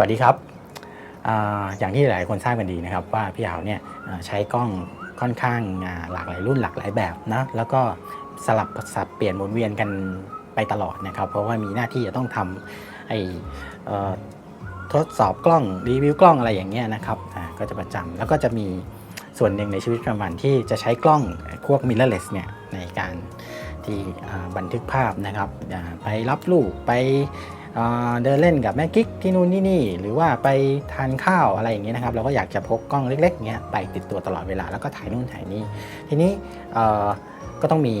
วัสดีครับอย่างที่หลายคนทราบกันดีนะครับว่าพี่เหาเนี่ยใช้กล้องค่อนข้างหลากหลายรุ่นหลากหลายแบบนะแล้วก็สลับสับเปลี่ยนหมุนเวียนกันไปตลอดนะครับ เพราะว่ามีหน้าที่จะต้องทำไอทดสอบกล้องรีวิวกล้องอะไรอย่างเงี้ยนะครับก็จะประจำแล้วก็จะมีส่วนหนึ่งในชีวิตประจำวันที่จะใช้กล้องพวก mirrorless เนี่ยในการที่บันทึกภาพนะครับไปรับรูปไป เดินเล่นกับแม่กิ๊กที่นู่นที่นี่ หรือว่าไปทานข้าวอะไรอย่างเงี้ยนะครับ เราก็อยากจะพกกล้องเล็กๆเงี้ยไปติดตัวตลอดเวลาแล้วก็ถ่ายนู่นถ่ายนี่ทีนี้ก็ต้องมี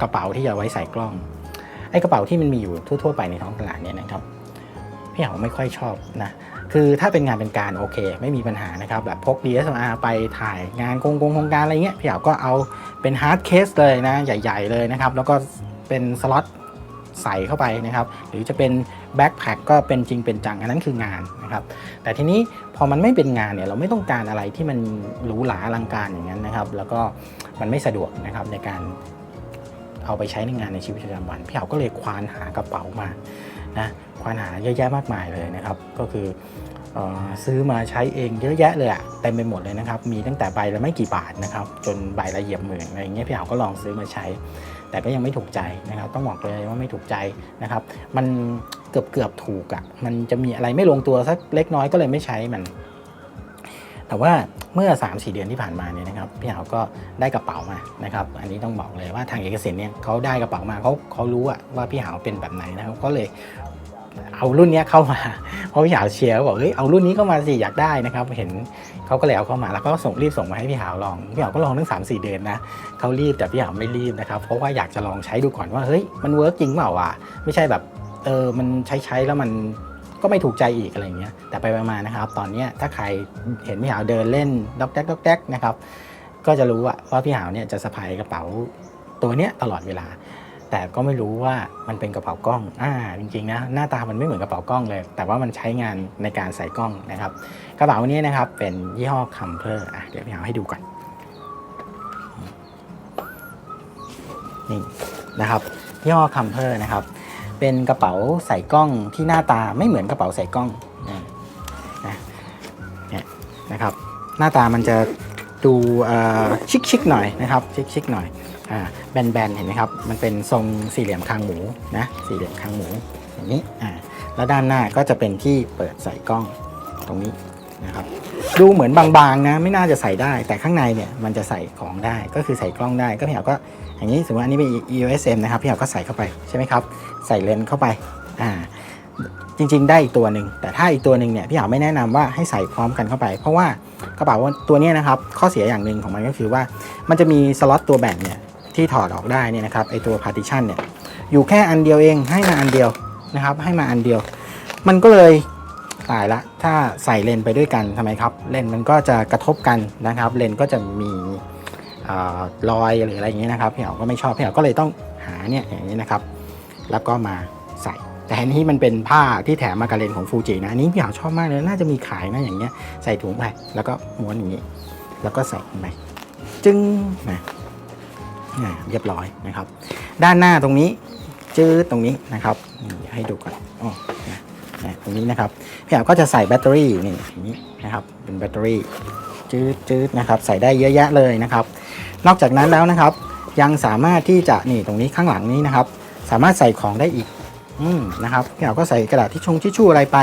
กระเป๋าที่จะไว้ใส่กล้องไอ้กระเป๋าที่มันมีอยู่ทั่วๆไปในท้องตลาดเนี่ยนะครับพี่เหาไม่ค่อยชอบนะคือถ้าเป็นงานเป็นการโอเค ไม่มีปัญหานะครับแบบพก DSLR ไปถ่ายงานโครงโครงการอะไรเงี้ยพี่เหาก็เอาเป็นฮาร์ดเคสเลยนะใหญ่ ๆ เลยนะครับ แล้วก็เป็นสล็อต ใส่เข้าไปนะครับ หรือจะเป็นแบ็คแพคก็เป็นจริงเป็นจัง อันนั้นคืองานนะครับ แต่ทีนี้พอมันไม่เป็นงานเนี่ยเราไม่ต้องการอะไรที่มันหรูหราอลังการอย่างนั้นนะครับ แล้วก็มันไม่สะดวกนะครับในการเอาไปใช้ในงานในชีวิตประจำวัน พี่เขาก็เลยควานหากระเป๋ามานะควานหาเยอะแยะมากมายเลยนะครับ ก็คือเออ ซื้อมาใช้เองเยอะแยะเลยอะเต็มไปหมดเลยนะครับ มีตั้งแต่ใบละไม่กี่บาทนะครับ จนใบละเหยียบหมื่นอะไรอย่างเงี้ยพี่เขาก็ลองซื้อมาใช้ แต่ก็ยังไม่ถูกใจนะครับ ต้องบอกเลยว่าไม่ถูกใจนะครับ มันเกือบเกือบถูกอะมันจะมีอะไรไม่ลงตัวสักเล็กน้อยก็เลยไม่ใช้มัน แต่ว่าเมื่อ 3-4 เดือนที่ผ่านมาเนี่ยนะครับพี่หาก็ได้กระเป๋ามานะครับ อันนี้ต้องบอกเลยว่าทางเอกสินเนี่ยเขาได้กระเป๋ามาเขาเขารู้อะว่าพี่หาเป็นแบบไหนนะครับก็เลย เอารุ่นนี้เข้ามา เพราะพี่หาวเชียร์บอกเฮ้ยเอารุ่นนี้เข้ามาสิอยากได้นะครับ เห็นเขาก็เลยเอาเข้ามาแล้วก็ส่งรีบส่งมาให้พี่หาวลองพี่หาวก็ลองตั้งสามสี่เดือนนะเขารีบแต่พี่หามไม่รีบนะครับเพราะว่าอยากจะลองใช้ดูก่อนว่าเฮ้ยมันเวิร์กจริงเปล่าวะไม่ใช่แบบเออมันใช้ใช้แล้วมันก็ไม่ถูกใจอีกอะไรเงี้ยแต่ไปมานะครับ ตอนนี้ถ้าใครเห็นพี่หาวเดินเล่นด็อกแดกด็อกแดกนะครับก็จะรู้ว่าพี่หาวเนี่ยจะสะพายกระเป๋าตัวเนี้ยตลอดเวลา แต่ก็ไม่รู้ว่ามันเป็นกระเป๋ากล้อง อ่า จริงๆนะ หน้าตามันไม่เหมือนกระเป๋ากล้องเลย แต่ว่ามันใช้งานในการใส่กล้องนะครับ กระเป๋านี้นะครับ เป็นยี่ห้อคัมเพอร์อะเดี๋ยวพี่หาให้ดูก่อน นี่นะครับ ยี่ห้อคัมเพอร์นะครับ เป็นกระเป๋าใส่กล้องที่หน้าตาไม่เหมือนกระเป๋าใส่กล้องนะนะนะครับ หน้าตามันจะดูชิคๆหน่อยนะครับ ชิคๆหน่อย อ่าแบนๆเห็นไหมครับ มันเป็นทรงสี่เหลี่ยมคางหมูนะสี่เหลี่ยมคางหมูอย่างนี้อ่าแล้วด้านหน้าก็จะเป็นที่เปิดใส่กล้องตรงนี้นะครับดูเหมือนบางๆนะไม่น่าจะใส่ได้ แต่ข้างในเนี่ยมันจะใส่ของได้ก็คือใส่กล้องได้ก็พี่เหาก็อย่างนี้สมมติว่าอันนี้เป็น EOSM นะครับพี่เหาก็ใส่เข้าไปใช่ไหมครับใส่เลนส์เข้าไปอ่าจริง ๆ ได้อีกตัวหนึ่งแต่ถ้าอีกตัวหนึ่งเนี่ยพี่เหาไม่แนะนำว่าให้ใส่พร้อมกันเข้าไป เพราะว่ากระเป๋าตัวนี้นะครับข้อเสียอย่างหนึ่งของมันก็คือว่ามันจะมีสล็อตตัวแบ่งเนี่ย ที่ถอดออกได้เนี่ยนะครับไอตัว partition เนี่ยอยู่แค่อันเดียวเองให้มาอันเดียวนะครับ ให้มาอันเดียว มันก็เลยตายละถ้าใส่เลนส์ไปด้วยกันทำไมครับเลนส์มันก็จะกระทบกันนะครับเลนส์ก็จะมีอรอยหรืออะไรอย่างนี้ยนะครับพี่เหาก็ไม่ชอบพี่เหาก็เลยต้องหาเนี่ยอย่างนี้นะครับ แล้วก็มาใส่ แต่อันนี้มันเป็นผ้าที่แถมมากับเลนส์ของฟูจินะอันนี้พี่เหาชอบมากเลยน่าจะมีขายนะอย่างเงี้ยใส่ถุงไปแล้วก็ม้วนอย่างนี้ แล้วก็ใส่ไปจึ้งนะ เรียบร้อยนะครับ ด้านหน้าตรงนี้จืดตรงนี้นะครับให้ดูก่อนอ๋อนะตรงนี้นะครับพี่แอมก็จะใส่แบตเตอรี่นี่อย่างนี้นะครับเป็นแบตเตอรี่จืดจืดนะครับใส่ได้เยอะแยะเลยนะครับ นอกจากนั้นแล้วนะครับ ยังสามารถที่จะนี่ตรงนี้ข้างหลังนี้นะครับ สามารถใส่ของได้อีกอืมนะครับพี่แอมก็ใส่กระดาษที่ชงทิชชู่อะไรไป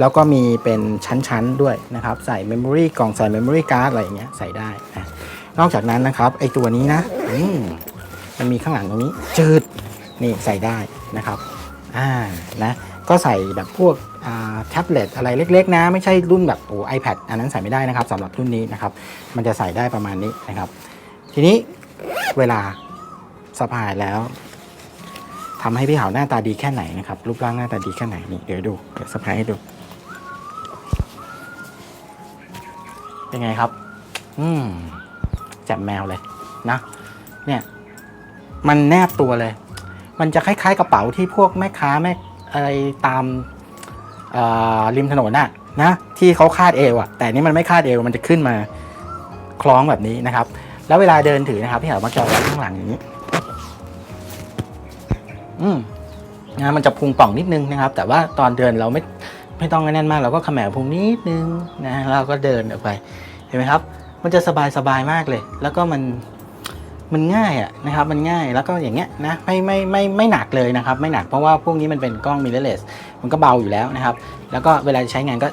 แล้วก็มีเป็นชั้นๆด้วยนะครับ ใส่เมมโมรี่กล่องใส่เมมโมรี่การ์ดอะไรอย่างเงี้ยใส่ได้นะ นอกจากนั้นนะครับไอตัวนี้นะมันมีข้างหลังตรงนี้จืดนี่ใส่ได้นะครับอ่านะก็ใส่แบบพวกแท็บเล็ตอะไรเล็ก ๆ นะ ไม่ใช่รุ่นแบบโอ้ iPad อันนั้นใส่ไม่ได้นะครับสำหรับรุ่นนี้นะครับ มันจะใส่ได้ประมาณนี้นะครับ ทีนี้เวลาสะพายแล้วทำให้พี่เหาหน้าตาดีแค่ไหนนะครับ รูปร่างหน้าตาดีแค่ไหนนี่เดี๋ยวดูเดี๋ยวสะพายให้ดูเป็นไงครับ อืม แจ่มแมวเลยนะเนี่ยมันแนบตัวเลย มันจะคล้ายๆกระเป๋าที่พวกแม่ค้าแม่อะไรตามริมถนนน่ะนะที่เขาคาดเอวอะแต่นี่มันไม่คาดเอวมันจะขึ้นมาคล้องแบบนี้นะครับ แล้วเวลาเดินถือนะครับพี่หามักจะเอาไว้ข้างหลังอย่างนี้ อืมนะมันจะพุงป่องนิดนึงนะครับ แต่ว่าตอนเดินเราไม่ไม่ต้องแน่นมาก เราก็ขมวพุงนิดนึงนะเราก็เดินออกไปเห็นไหมครับ มันจะสบายสบายมากเลย แล้วก็มันมันง่ายอะนะครับมันง่ายแล้วก็อย่างเงี้ยนะไม่ไม่ไม่ไม่หนักเลยนะครับ ไม่หนักเพราะว่าพวกนี้มันเป็นกล้องมิเรเลสมันก็เบาอยู่แล้วนะครับ แล้วก็เวลาใช้งานก็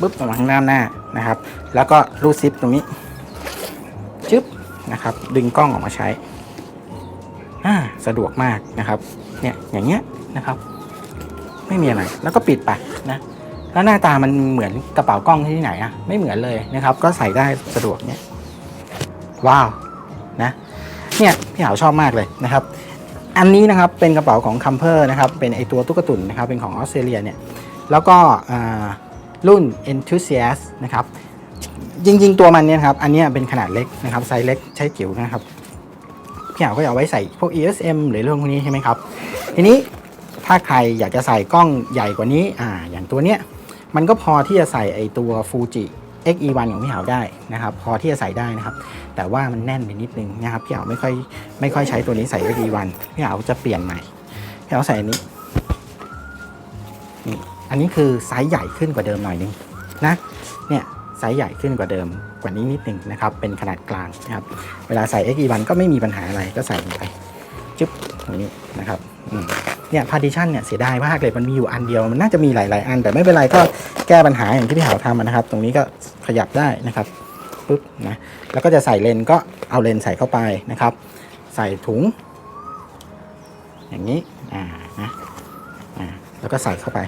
ปุ๊บออกมาข้างหน้าหน้านะครับ แล้วก็รูดซิปตรงนี้จึ๊บนะครับ ดึงกล้องออกมาใช้อ่าสะดวกมากนะครับ เนี่ยอย่างเงี้ยนะครับ ไม่มีอะไรแล้วก็ปิดไปนะ แล้วหน้าตามันเหมือนกระเป๋ากล้องที่ไหนอะไม่เหมือนเลยนะครับ ก็ใส่ได้สะดวกเนี่ยว้าวนะเนี่ยพี่หาวชอบมากเลยนะครับ อันนี้นะครับเป็นกระเป๋าของคัมเพอร์นะครับเป็นไอตัวตุ๊กตุนนะครับเป็นของออสเตรเลียเนี่ยแล้วก็รุ่น Enthusiast นะครับจริง ๆ ตัวมันเนี่ยครับอันนี้เป็นขนาดเล็กนะครับไซส์เล็กใช้จิ๋วนะครับพี่หาวก็จะเอาไว้ใส่พวก ESM หรือเรื่องพวกนี้ใช่ไหมครับทีนี้ถ้าใครอยากจะใส่กล้องใหญ่กว่านี้อ่าอย่างตัวเนี้ย มันก็พอที่จะใส่ไอตัวฟูจิ XE1 ของพี่หาวได้นะครับ พอที่จะใส่ได้นะครับ แต่ว่ามันแน่นไปนิดนึงนะครับพี่หาวไม่ค่อยไม่ค่อยใช้ตัวนี้ใส่ XE1 พี่หาวจะเปลี่ยนใหม่พี่หาวใส่อันนี้นี่อันนี้คือไซส์ใหญ่ขึ้นกว่าเดิมหน่อยนึงนะเนี่ยไซส์ใหญ่ขึ้นกว่าเดิมกว่านี้นิดนึงนะครับ เป็นขนาดกลางนะครับ เวลาใส่ XE1 ก็ไม่มีปัญหาอะไรก็ใส่ลงไป จึ๊บตรงนี้นะครับอืม เนี่ยพาร์ติชันเนี่ยเสียดายมากเลยมันมีอยู่อันเดียวมันน่าจะมีหลาย ๆ อัน แต่ไม่เป็นไรก็แก้ปัญหาอย่างที่พี่หาวทำนะครับ ตรงนี้ก็ขยับได้นะครับปุ๊บนะแล้วก็จะใส่เลนก็เอาเลนใส่เข้าไปนะครับ ใส่ถุง อย่างนี้อ่านะอ่าแล้วก็ใส่เข้าไป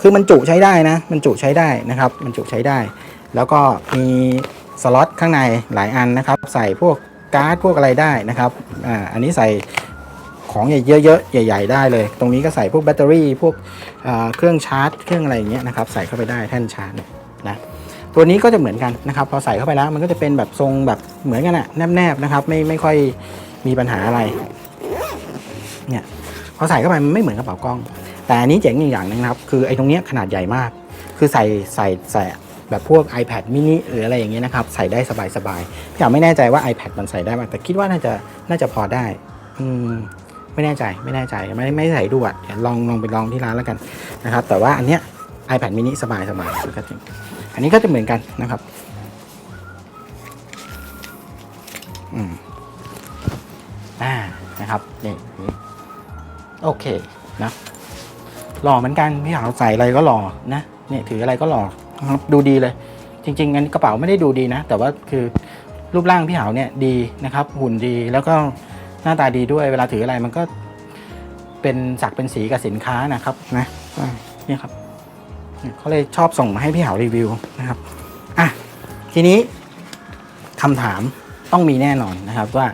คือมันจุใช้ได้นะ มันจุใช้ได้นะครับ มันจุใช้ได้ แล้วก็มีสล็อตข้างในหลายอันนะครับ ใส่พวกการ์ดพวกอะไรได้นะครับอ่าอันนี้ใส่ ของใหญ่เยอะๆใหญ่ ๆ ได้เลย ตรงนี้ก็ใส่พวกแบตเตอรี่พวกเครื่องชาร์จ เครื่องอะไรอย่างเงี้ยนะครับใส่เข้าไปได้แท่นชาร์จนะตัวนี้ก็จะเหมือนกันนะครับพอใส่เข้าไปแล้วมันก็จะเป็นแบบทรงแบบเหมือนกันอะแนบๆนะครับไม่ไม่ค่อยมีปัญหาอะไรเนี่ยพอใส่เข้าไปมันไม่เหมือนกระเป๋ากล้อง แต่อันนี้เจ๋งอีกอย่างหนึงนะครับ คือไอ้ตรงเนี้ยขนาดใหญ่มาก คือใส่ใส่ใส่แบบพวก iPad mini หรืออะไรอย่างเงี้ยนะครับ ใส่ได้สบายๆพี่อยากไม่แน่ใจว่า iPad มันใส่ได้ไหมแต่คิดว่าน่าจะน่าจะพอได้ อืม ไม่แน่ใจไม่แน่ใจไม่ไม่ใส่ดูอะเดี๋ยวลองลองไปลองที่ร้านแล้วกันนะครับ แต่ว่าอันเนี้ย iPad mini สบายสบายก็จริงอันนี้ก็จะเหมือนกันนะครับอืมอ่านะครับนี่โอเคนะหล่อเหมือนกันพี่หาวใส่อะไรก็หล่อนะเนี่ยถืออะไรก็หล่อครับดูดีเลย จริงๆอันกระเป๋าไม่ได้ดูดีนะ แต่ว่าคือรูปร่างพี่หาวเนี่ยดีนะครับ หุ่นดีแล้วก็ หน้าตาดีด้วยเวลาถืออะไรมันก็เป็นสักเป็นสีกับสินค้านะครับนะนี่ครับเขาเลยชอบส่งมาให้พี่หาวรีวิวนะครับอะทีนี้คำถามต้องมีแน่นอนนะครับว่า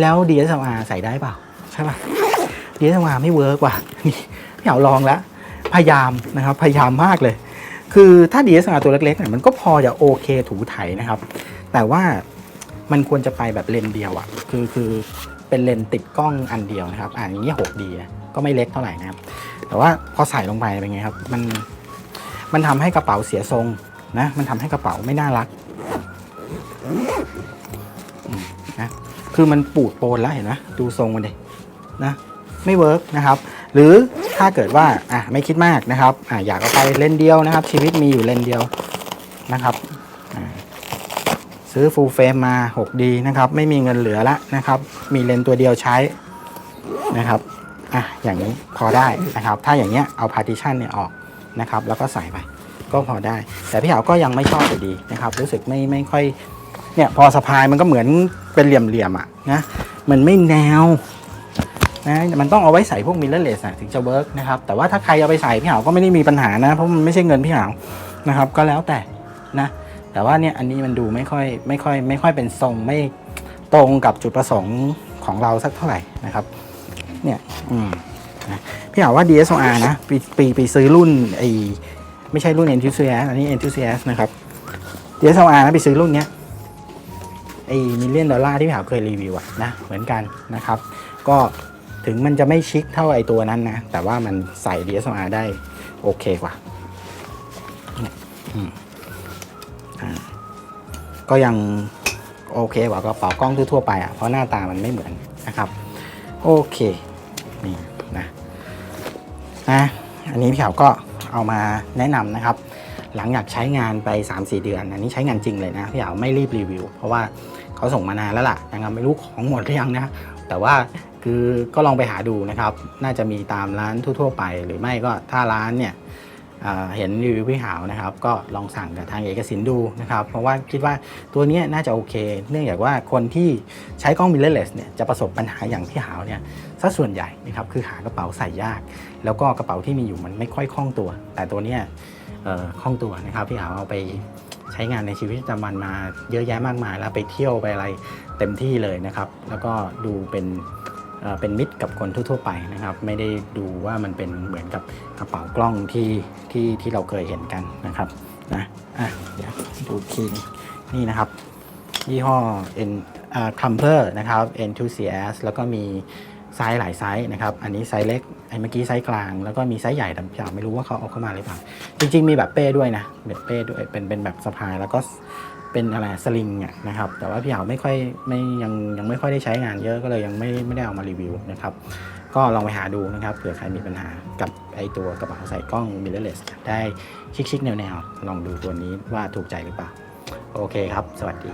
แล้ว DSLR ใส่ได้เปล่า ใช่ป่ะ DSLR ไม่เวิร์กว่ะนี่พี่เอาลองแล้ว พยายามนะครับ พยายามมากเลย คือถ้า DSLR ตัวเล็กๆเนี่ยมันก็พอจะโอเคถูไถนะครับ แต่ว่ามันควรจะไปแบบเลนเดียวอะ่ะคือคือ เป็นเลนส์ติดกล้องอันเดียวนะครับอ่านอย่างนี้ 6D นะก็ไม่เล็กเท่าไหร่นะครับ แต่ว่าพอใส่ลงไปเป็นไงครับ มันมันทำให้กระเป๋าเสียทรงนะ มันทำให้กระเป๋าไม่น่ารักนะคือมันปูดโปนแล้วเห็นไหมดูทรงมันดินะไม่เวิร์กนะครับ หรือถ้าเกิดว่าอะไม่คิดมากนะครับอะอยากเอาไปเลนเดียวนะครับ ชีวิตมีอยู่เลนเดียวนะครับ ซื้อฟูลเฟรมมา 6D นะครับ ไม่มีเงินเหลือละนะครับ มีเลนตัวเดียวใช้นะครับอะอย่างนี้พอได้นะครับ ถ้าอย่างเงี้ยเอาพาร์ติชันเนี่ยออกนะครับ แล้วก็ใส่ไปก็พอได้ แต่พี่เหาก็ยังไม่ชอบอยู่ดีนะครับ รู้สึกไม่ไม่ค่อยเนี่ยพอสะพายมันก็เหมือนเป็นเหลี่ยมๆอะนะมันไม่แนวนะมันต้องเอาไว้ใส่พวกมิลเลอร์เลสถึงจะเวิร์กนะครับ แต่ว่าถ้าใครเอาไปใส่พี่เหาก็ไม่ได้มีปัญหานะ เพราะมันไม่ใช่เงินพี่เหานะครับ ก็แล้วแต่นะ แต่ว่าเนี่ยอันนี้มันดูไม่ค่อยไม่ค่อยไม่ค่อยเป็นทรงไม่ตรงกับจุดประสงค์ของเราสักเท่าไหร่นะครับ เนี่ยอืมพี่หาว่า DSLR นะปีปีปีซื้อรุ่นไอไม่ใช่รุ่น Enthusiast อันนี้ Enthusiast นะครับ DSLR นะไปซื้อรุ่นเนี้ยไอมิลเลียนดอลลาร์ที่พี่หาเคยรีวิวอะนะเหมือนกันนะครับ ก็ถึงมันจะไม่ชิคเท่าไอตัวนั้นนะ แต่ว่ามันใส่ DSLR ได้โอเคกว่าอืมอ่า ก็ยังโอเคกว่ากระเป๋ากล้องทั่วไปอะเพราะหน้าตามันไม่เหมือนนะครับ โอเคนี่นะนะอันนี้พี่เขาก็เอามาแนะนำนะครับ หลังจากใช้งานไป 3-4 เดือน อันนี้ใช้งานจริงเลยนะพี่เอาไม่รีบรีวิว เพราะว่าเขาส่งมานานแล้วล่ะนะครับไม่รู้ของหมดหรือยังนะแต่ว่าคือก็ลองไปหาดูนะครับ น่าจะมีตามร้านทั่ว ๆ ไป หรือไม่ก็ถ้าร้านเนี่ย เห็นรีวิวพี่หาวนะครับ ก็ลองสั่งกับทางเอกสินดูนะครับ เพราะว่าคิดว่าตัวนี้น่าจะโอเค เนื่องจากว่าคนที่ใช้กล้อง mirrorless เนี่ยจะประสบปัญหาอย่างพี่หาวเนี่ยซะส่วนใหญ่นะครับคือหากระเป๋าใส่ยาก แล้วก็กระเป๋าที่มีอยู่มันไม่ค่อยคล่องตัว แต่ตัวนี้คล่องตัวนะครับพี่หาวเอาไปใช้งานในชีวิตประจำวันมาเยอะแยะมากมาย แล้วไปเที่ยวไปอะไรเต็มที่เลยนะครับ แล้วก็ดูเป็น เออเป็นมิตรกับคนทั่วๆไปนะครับ ไม่ได้ดูว่ามันเป็นเหมือนกับกระเป๋ากล้องที่ที่ที่เราเคยเห็นกันนะครับนะอะเดี๋ยวดูอีกทีนึงนี่นะครับ ยี่ห้อ N อ่า Clumper นะครับ Enthusiast แล้วก็มีไซส์หลายไซส์นะครับ อันนี้ไซส์เล็กไอ้เมื่อกี้ไซส์กลาง แล้วก็มีไซส์ใหญ่แต่พี่ไม่รู้ว่าเขาเอาเข้ามาหรือเปล่า จริง ๆ มีแบบเป้ด้วยนะแบบเป้ด้วยเป็นเป็นแบบสะพายแล้วก็ เป็นอะไรสลิงเนี่ยนะครับ แต่ว่าพี่หาไม่ค่อยไม่ยังยังไม่ค่อยได้ใช้งานเยอะก็เลยยังไม่ไม่ได้เอามารีวิวนะครับ ก็ลองไปหาดูนะครับเผื่อใครมีปัญหากับไอตัวกระเป๋าใส่กล้องมิเรเลสได้ชิคๆแนวๆลองดูตัวนี้ว่าถูกใจหรือเปล่า โอเคครับ สวัสดี